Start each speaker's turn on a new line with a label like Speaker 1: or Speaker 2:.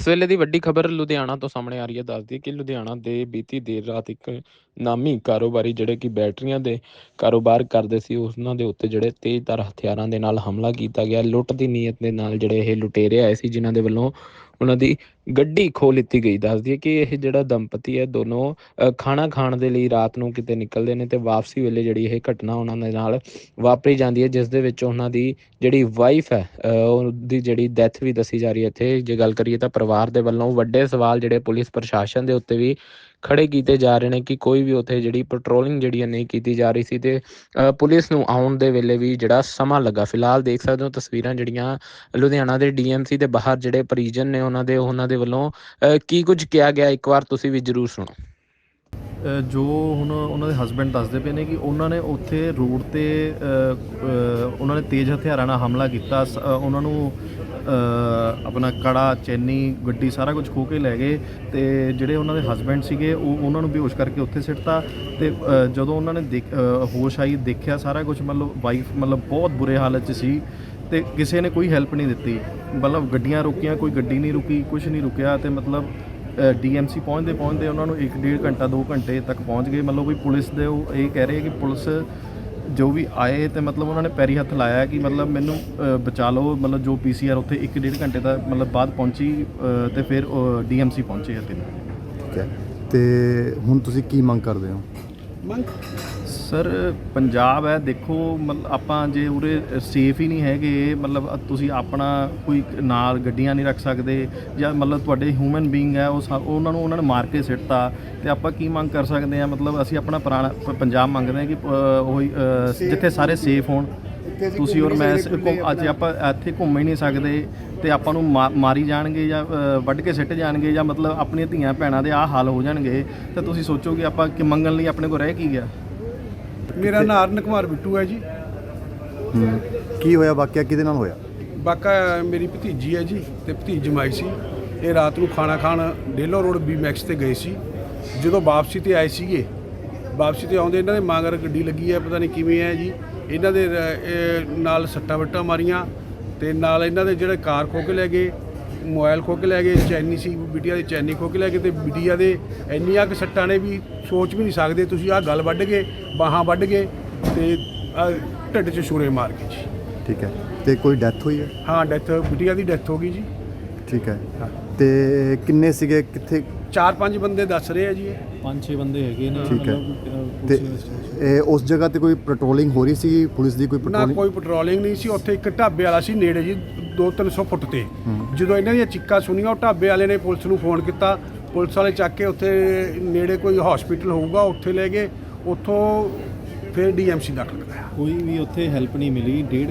Speaker 1: ਇਸ ਵੇਲੇ ਦੀ ਵੱਡੀ ਖਬਰ ਲੁਧਿਆਣਾ ਤੋਂ ਸਾਹਮਣੇ ਆ ਰਹੀ ਹੈ। ਦੱਸਦੀ ਕਿ ਲੁਧਿਆਣਾ ਦੇ ਬੀਤੀ ਦੇਰ ਰਾਤ ਇੱਕ ਨਾਮੀ ਕਾਰੋਬਾਰੀ ਜਿਹੜੇ ਕਿ ਬੈਟਰੀਆਂ ਦੇ ਕਾਰੋਬਾਰ ਕਰਦੇ ਸੀ, ਉਹਨਾਂ ਦੇ ਉੱਤੇ ਜਿਹੜੇ ਤੇਜ਼ਧਾਰ ਹਥਿਆਰਾਂ ਦੇ ਨਾਲ ਹਮਲਾ ਕੀਤਾ ਗਿਆ। ਲੁੱਟ ਦੀ ਨੀਅਤ ਦੇ ਨਾਲ ਜਿਹੜੇ ਇਹ ਲੁਟੇਰੇ ਆਏ ਸੀ, ਜਿਨ੍ਹਾਂ ਦੇ ਵੱਲੋਂ ਉਹਨਾਂ ਦੀ ਗੱਡੀ ਖੋਹ ਲਿੱਤੀ ਗਈ। ਦੱਸਦੀ ਹੈ ਕਿ ਇਹ ਜਿਹੜਾ ਦੰਪਤੀ ਹੈ, ਦੋਨੋਂ ਖਾਣਾ ਖਾਣ ਦੇ ਲਈ ਰਾਤ ਨੂੰ ਕਿਤੇ ਨਿਕਲਦੇ ਨੇ ਤੇ ਵਾਪਸੀ ਵੇਲੇ ਜਿਹੜੀ ਇਹ ਘਟਨਾ ਉਹਨਾਂ ਦੇ ਨਾਲ ਵਾਪਰੀ ਜਾਂਦੀ ਹੈ, ਜਿਸ ਦੇ ਵਿੱਚ ਉਹਨਾਂ ਦੀ ਜਿਹੜੀ ਵਾਈਫ ਹੈ ਉਹਦੀ ਜਿਹੜੀ ਡੈਥ ਵੀ ਦੱਸੀ ਜਾ ਰਹੀ ਹੈ ਇੱਥੇ। ਜੇ ਗੱਲ ਕਰੀਏ ਤਾਂ ਪਰਿਵਾਰ ਦੇ ਵੱਲੋਂ ਵੱਡੇ ਸਵਾਲ ਜਿਹੜੇ ਪੁਲਿਸ ਪ੍ਰਸ਼ਾਸਨ ਦੇ ਉੱਤੇ ਵੀ ਖੜੇ ਕੀਤੇ ਜਾ ਰਹੇ ਨੇ ਕਿ ਕੋਈ ਵੀ ਉੱਥੇ ਜਿਹੜੀ ਪੈਟਰੋਲਿੰਗ ਜਿਹੜੀ ਹੈ ਨਹੀਂ ਕੀਤੀ ਜਾ ਰਹੀ ਸੀ ਤੇ ਪੁਲਿਸ ਨੂੰ ਆਉਣ ਦੇ ਵੇਲੇ ਵੀ ਜਿਹੜਾ ਸਮਾਂ ਲੱਗਾ। ਫਿਲਹਾਲ ਦੇਖ ਸਕਦੇ ਹੋ ਤਸਵੀਰਾਂ ਜਿਹੜੀਆਂ ਲੁਧਿਆਣਾ ਦੇ ਡੀਐਮਸੀ ਦੇ ਬਾਹਰ ਜਿਹੜੇ ਪਰਿਜਨ ਨੇ ਉਹਨਾਂ ਦੇ ਉਹਨਾਂ ਦੇ ਵੱਲੋਂ ਕੀ ਕੁਝ ਕਿਹਾ ਗਿਆ? ਇੱਕ ਵਾਰ ਤੁਸੀਂ ਵੀ ਜਰੂਰ ਸੁਣੋ।
Speaker 2: ਜੋ ਹੁਣ ਉਹਨਾਂ ਦੇ ਹਸਬੰਡ ਦੱਸਦੇ ਪਏ ਨੇ ਕਿ ਉਹਨਾਂ ਨੇ ਉੱਥੇ ਰੋਡ ਤੇ ਉਹਨਾਂ ਨੇ ਤੇਜ਼ ਹਥਿਆਰਾਂ ਨਾਲ ਹਮਲਾ ਕੀਤਾ। ਉਹਨਾਂ ਨੂੰ ਆਪਣਾ ਕੜਾ ਚੈਨੀ ਗੱਡੀ ਸਾਰਾ ਕੁਝ ਖੋ ਕੇ ਲੈ ਗਏ ਤੇ ਜਿਹੜੇ ਉਹਨਾਂ ਦੇ ਹਸਬੰਡ ਸੀਗੇ ਉਹ ਉਹਨਾਂ ਨੂੰ ਬੇਹੋਸ਼ ਕਰਕੇ ਉੱਥੇ ਸਿੱਟਤਾ ਤੇ ਅ, ਜਦੋਂ ਉਹਨਾਂ ਨੇ ਦੇਖ- ਹੋਸ਼ ਆਈ ਦੇਖਿਆ ਸਾਰਾ ਕੁਝ ਮਤਲਬ ਵਾਈਫ ਮਤਲਬ ਬਹੁਤ ਬੁਰੇ ਹਾਲਤ 'ਚ ਸੀ। ਤੇ ਕਿਸੇ ਨੇ ਕੋਈ ਹੈਲਪ ਨਹੀਂ ਦਿੱਤੀ। ਮਤਲਬ ਗੱਡੀਆਂ ਰੁਕੀਆਂ ਕੋਈ ਗੱਡੀ ਨਹੀਂ ਰੁਕੀ ਕੁਝ ਨਹੀਂ ਰੁਕਿਆ ਤੇ ਮਤਲਬ ਡੀਐਮਸੀ ਪਹੁੰਚਦੇ ਪਹੁੰਚਦੇ ਉਹਨਾਂ ਨੂੰ 1.5 ਘੰਟਾ 2 ਘੰਟੇ ਤੱਕ ਪਹੁੰਚ ਗਏ। ਮਤਲਬ ਕੋਈ ਪੁਲਿਸ ਦੇ ਉਹ ਇਹ ਕਹਿ ਰਹੇ ਕਿ ਪੁਲਿਸ ਜੋ ਵੀ ਆਏ ਤੇ ਮਤਲਬ ਉਹਨਾਂ ਨੇ ਪੈਰੀ ਹੱਥ ਲਾਇਆ ਕਿ ਮਤਲਬ ਮੈਨੂੰ ਬਚਾ ਲਓ। ਮਤਲਬ ਜੋ ਪੀਸੀਆਰ ਉੱਥੇ 1.5 ਘੰਟੇ ਦਾ ਮਤਲਬ ਬਾਅਦ ਪਹੁੰਚੀ ਤੇ ਫਿਰ ਡੀਐਮਸੀ ਪਹੁੰਚੇ ਆ ਤਿੰਨ।
Speaker 3: ਠੀਕ ਹੈ। ਤੇ ਹੁਣ ਤੁਸੀਂ ਕੀ ਮੰਗ ਕਰਦੇ ਹੋ?
Speaker 2: ਸਰ ਪੰਜਾਬ ਹੈ ਦੇਖੋ ਮਤਲਬ ਆਪਾਂ ਜੇ ਉਰੇ ਸੇਫ ਹੀ ਨਹੀਂ ਹੈਗੇ ਮਤਲਬ ਤੁਸੀਂ ਆਪਣਾ ਕੋਈ ਨਾਲ ਗੱਡੀਆਂ ਨਹੀਂ ਰੱਖ ਸਕਦੇ ਜਾਂ ਮਤਲਬ ਤੁਹਾਡੇ ਹਿਊਮਨ ਬੀਇੰਗ ਹੈ ਉਹ ਉਹਨਾਂ ਨੂੰ ਉਹਨਾਂ ਨੇ ਮਾਰ ਕੇ ਸਿੱਟਤਾ ਤੇ ਆਪਾਂ ਕੀ ਮੰਗ ਕਰ ਸਕਦੇ ਆ ਮਤਲਬ ਅਸੀਂ ਆਪਣਾ ਪੁਰਾਣਾ ਪੰਜਾਬ ਮੰਗਦੇ ਹਾਂ ਕਿ ਉਹੀ ਜਿੱਥੇ ਸਾਰੇ ਸੇਫ ਹੋਣ। ਤੁਸੀਂ ਔਰ ਮੈਂ ਅੱਜ ਆਪਾਂ। ਇੱਥੇ ਘੁੰਮ ਹੀ ਨਹੀਂ ਸਕਦੇ ਤੇ ਆਪਾਂ ਨੂੰ ਮਾਰੀ ਜਾਣਗੇ ਜਾਂ ਵੱਢ ਕੇ ਸਿੱਟ ਜਾਣਗੇ ਜਾਂ ਮਤਲਬ ਆਪਣੀਆਂ ਧੀਆਂ ਭੈਣਾਂ ਦੇ ਆਹ ਹਾਲ ਹੋ ਜਾਣਗੇ ਤਾਂ ਤੁਸੀਂ ਸੋਚੋ ਕਿ ਆਪਾਂ ਕਿ ਮੰਗਣ ਲਈ ਆਪਣੇ ਕੋਲ ਰਹਿ ਕੀ ਗਿਆ?
Speaker 4: ਮੇਰਾ ਨਾਂ ਅਰਨ ਕੁਮਾਰ ਬਿੱਟੂ ਹੈ ਜੀ।
Speaker 3: ਕੀ ਹੋਇਆ? ਵਾਕਿਆ ਕਿਹਦੇ ਨਾਲ ਹੋਇਆ?
Speaker 4: ਬਾਕਾ ਮੇਰੀ ਭਤੀਜੀ ਹੈ ਜੀ ਤੇ ਭਤੀਜ ਜਮਾਈ ਸੀ। ਇਹ ਰਾਤ ਨੂੰ ਖਾਣਾ ਖਾਣ ਡੇਲੋ ਰੋਡ ਬੀ ਮੈਕਸ ਤੇ ਗਏ ਸੀ। ਜਦੋਂ ਵਾਪਸੀ ਤੇ ਆਏ ਸੀਗੇ ਵਾਪਸੀ ਤੇ ਆਉਂਦੇ ਇਹਨਾਂ ਦੇ ਮਾਂਗਰ ਗੱਡੀ ਲੱਗੀ ਹੈ ਪਤਾ ਨਹੀਂ ਕਿਵੇਂ ਹੈ ਜੀ। ਇਹਨਾਂ ਦੇ ਰ- ਇਹ ਨਾਲ ਸੱਟਾਂ ਵੱਟਾਂ ਮਾਰੀਆਂ ਤੇ ਨਾਲ ਇਹਨਾਂ ਦੇ ਜਿਹੜੇ ਕਾਰ ਖੋ ਕੇ ਲੈ ਗਏ। ਮੋਬਾਈਲ ਖੋ ਕੇ ਲੈ ਗਏ ਚੈਨੀ ਸੀ ਬਿਟੀਆ ਦੀ ਚੈਨੀ ਖੋ ਕੇ ਲੈ ਗਏ ਤੇ ਬਿਟੀਆ ਦੇ ਇੰਨੀਆਂ ਕਿ ਸੱਟਾਂ ਨੇ ਵੀ ਸੋਚ ਵੀ ਨਹੀਂ ਸਕਦੇ ਤੁਸੀਂ ਆਹ ਗੱਲ ਵੱਢ ਗਏ ਬਾਹਾਂ ਵੱਢ ਗਏ ਤੇ ਆਹ ਢਿੱਡ 'ਚ ਛੁਰੇ ਮਾਰ ਗਏ ਜੀ।
Speaker 3: ਠੀਕ ਹੈ। ਤੇ ਕੋਈ ਡੈਥ ਹੋਈ ਹੈ?
Speaker 4: ਹਾਂ ਡੈਥ ਬਿਟੀਆ ਦੀ ਡੈਥ ਹੋ ਗਈ ਜੀ।
Speaker 3: ਠੀਕ ਹੈ।
Speaker 4: ਹਾਂ।
Speaker 3: ਤੇ ਕਿੰਨੇ ਸੀਗੇ ਕਿੱਥੇ
Speaker 4: ਚਾਰ ਪੰਜ ਬੰਦੇ ਦੱਸ ਰਹੇ ਆ ਜੀ ਇਹ।
Speaker 2: ਪੰਜ ਛੇ ਬੰਦੇ ਹੈਗੇ ਨੇ।
Speaker 3: ਠੀਕ ਹੈ। ਤੇ ਇਹ ਉਸ ਜਗ੍ਹਾ ਤੇ ਕੋਈ ਪੈਟਰੋਲਿੰਗ ਹੋ ਰਹੀ ਸੀ? ਪੁਲਿਸ ਦੀ ਕੋਈ
Speaker 4: ਨਾ
Speaker 3: ਪੈਟਰੋਲਿੰਗ
Speaker 4: ਕੋਈ ਪੈਟਰੋਲਿੰਗ ਨਹੀਂ ਸੀ। ਉੱਥੇ ਇੱਕ ਢਾਬੇ ਵਾਲਾ ਸੀ ਨੇੜੇ ਜੀ 2-300 ਫੁੱਟ ਤੇ। ਜਦੋਂ ਇਹਨਾਂ ਦੀਆਂ ਚੀਕਾਂ ਸੁਣੀਆਂ ਉਹ ਢਾਬੇ ਵਾਲੇ ਨੇ ਪੁਲਿਸ ਨੂੰ ਫੋਨ ਕੀਤਾ। ਪੁਲਿਸ ਵਾਲੇ ਚੱਕ ਕੇ ਉੱਥੇ ਨੇੜੇ ਕੋਈ ਹਸਪੀਟਲ ਹੋਊਗਾ ਉੱਥੇ ਲੈ ਗਏ। ਉੱਥੋਂ ਫਿਰ ਡੀਐਮਸੀ ਦਾਖਲ ਕਰਾਇਆ।
Speaker 2: ਕੋਈ ਵੀ ਉੱਥੇ ਹੈਲਪ ਨਹੀਂ ਮਿਲੀ। ਡੇਢ